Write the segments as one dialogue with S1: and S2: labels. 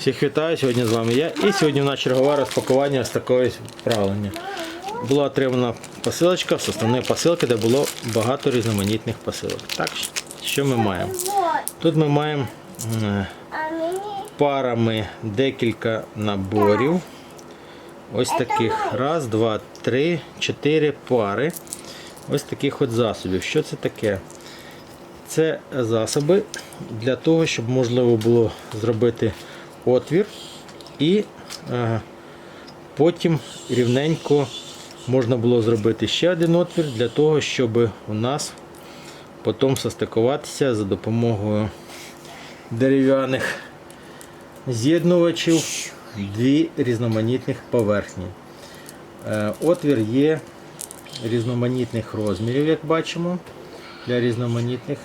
S1: Всіх вітаю, сьогодні з вами я. І сьогодні в нас чергове розпакування з такої відправлення. Була отримана посилочка з основної посилки, де було багато різноманітних посилок. Так, що ми маємо? Тут ми маємо е, парами декілька наборів. Ось таких. Раз, два, три, чотири пари. Ось таких от засобів. Що це таке? Це засоби для того, щоб можливо було зробити отвір і е, потім рівненько можна було зробити ще один отвір для того, щоб у нас потім состикуватися за допомогою дерев'яних з'єднувачів дві різноманітних поверхні. Е, Отвір є різноманітних розмірів, як бачимо, для різноманітних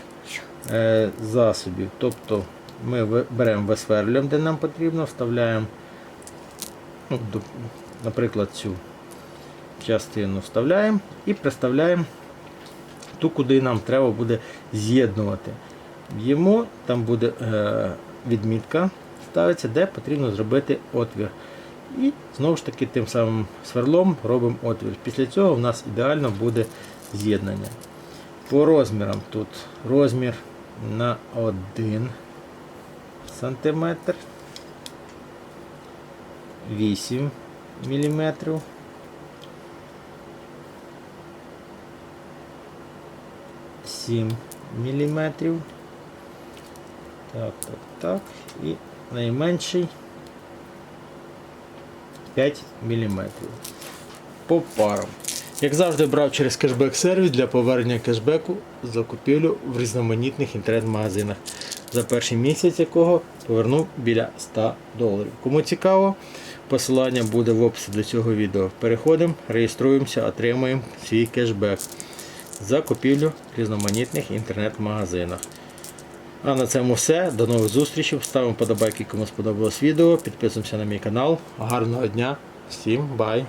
S1: е, засобів. Тобто ми беремо висверлюємо, де нам потрібно, вставляємо, ну, наприклад, цю частину вставляємо і приставляємо ту, куди нам треба буде з'єднувати. Б'ємо, там буде е, відмітка, ставиться, де потрібно зробити отвір. І знову ж таки тим самим сверлом робимо отвір. Після цього в нас ідеально буде з'єднання. По розмірам тут розмір на 1 сантиметр, 8 міліметрів. Сім міліметрів. Так, так, так. І найменший 5 мм. По парам. Як завжди, брав через кешбек сервіс для повернення кешбеку за купівлю в різноманітних інтернет-магазинах, за перший місяць якого повернув біля 100 доларів. Кому цікаво, посилання буде в описі до цього відео. Переходимо, реєструємося, отримуємо свій кешбек за купівлю в різноманітних інтернет-магазинах. А на цьому все. До нових зустрічей. Ставимо подобайки, кому сподобалось відео. Підписуємося на мій канал. Гарного дня. Всім бай!